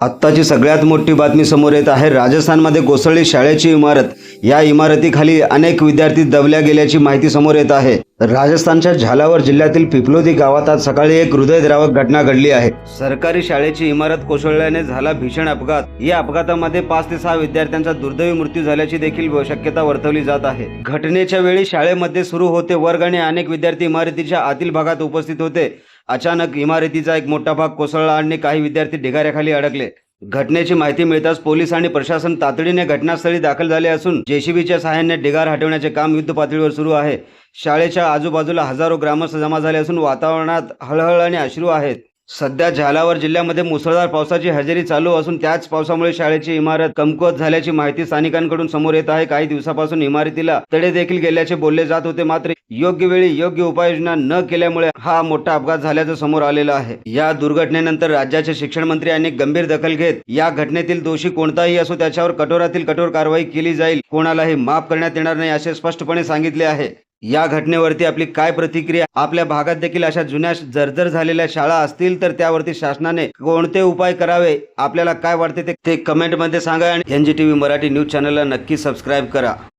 आत्ताची सगळ्यात मोठी बातमी समोर येत आहे. राजस्थानमध्ये कोसळली शाळेची इमारत. या इमारतीखाली अनेक विद्यार्थी दबल्या गेल्याची माहिती समोर येत आहे. राजस्थानच्या झालावर जिल्ह्यातील पिपलोदी गावात आज सकाळी एक हृदयद्रावक घटना घडली आहे. सरकारी शाळेची इमारत कोसळल्याने झाला भीषण अपघात. या अपघातामध्ये पाच ते सहा विद्यार्थ्यांचा दुर्दैवी मृत्यू झाल्याची देखील शक्यता वर्तवली जात आहे. घटनेच्या वेळी शाळेमध्ये सुरू होते वर्ग आणि अनेक विद्यार्थी इमारतीच्या आतील भागात उपस्थित होते. अचानक इमारतीचा एक मोठा भाग कोसळला आणि काही विद्यार्थी ढिगाऱ्याखाली अडकले. घटनेची माहिती मिळताच पोलीस आणि प्रशासन तातडीने घटनास्थळी दाखल झाले असून जेसीबीच्या सहाय्याने ढिगार हटवण्याचे काम युद्ध पातळीवर सुरू आहे. शाळेच्या आजूबाजूला हजारो ग्रामस्थ जमा झाले असून वातावरणात हळहळ आणि अश्रू आहेत. सध्या झालावर जिल्ह्यामध्ये मुसळधार पावसाची हजेरी चालू असून त्याच पावसामुळे शाळेची इमारत कमकुवत झाल्याची माहिती स्थानिकांकडून समोर येत आहे. काही दिवसापासून इमारतीला तडे देखील गेल्याचे बोलले जात होते. मात्र योग्य वेळी योग्य उपाययोजना न केल्यामुळे हा मोठा अपघात झाल्याचं समोर आलेलं आहे. या दुर्घटनेनंतर राज्याचे शिक्षण मंत्री यांनी गंभीर दखल घेत या घटनेतील दोषी कोणताही असो त्याच्यावर कठोरातील कठोर कारवाई केली जाईल. कोणालाही माफ करण्यात येणार नाही असे स्पष्टपणे सांगितले आहे. या घटनेवरती आपली काय प्रतिक्रिया? आपल्या भागात देखील अशा जुन्या जर्जर झालेल्या शाळा असतील तर त्यावरती शासनाने कोणते उपाय करावे? आपल्याला काय वाटते ते- कमेंटमध्ये सांगा आणि N G T V Marathi news चॅनलला नक्की सबस्क्राईब करा.